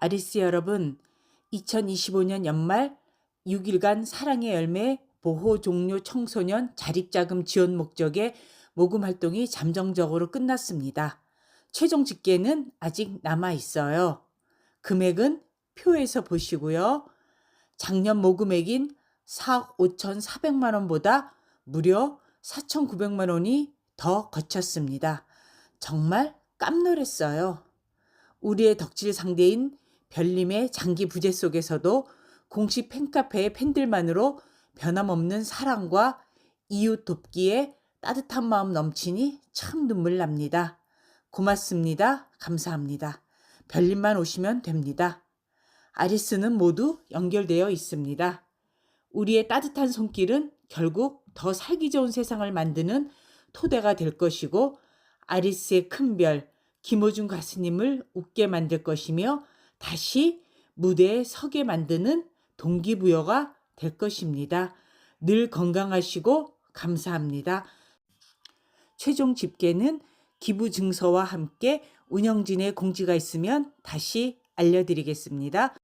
아리스 여러분, 2025년 연말 6일간 사랑의 열매 보호 종료 청소년 자립자금 지원 목적의 모금 활동이 잠정적으로 끝났습니다. 최종 집계는 아직 남아 있어요. 금액은 표에서 보시고요. 작년 모금액인 4억 5,400만 원보다 무려 4,900만 원이 더 거쳤습니다. 정말 깜놀했어요. 우리의 덕질 상대인 별님의 장기 부재 속에서도 공식 팬카페의 팬들만으로 변함없는 사랑과 이웃 돕기에 따뜻한 마음 넘치니 참 눈물 납니다. 고맙습니다. 감사합니다. 별님만 오시면 됩니다. 아리스는 모두 연결되어 있습니다. 우리의 따뜻한 손길은 결국 더 살기 좋은 세상을 만드는 토대가 될 것이고 아리스의 큰 별 김호중 가수님을 웃게 만들 것이며 다시 무대에 서게 만드는 동기부여가 될 것입니다. 늘 건강하시고 감사합니다. 최종 집계는 기부 증서와 함께 운영진의 공지가 있으면 다시 알려드리겠습니다.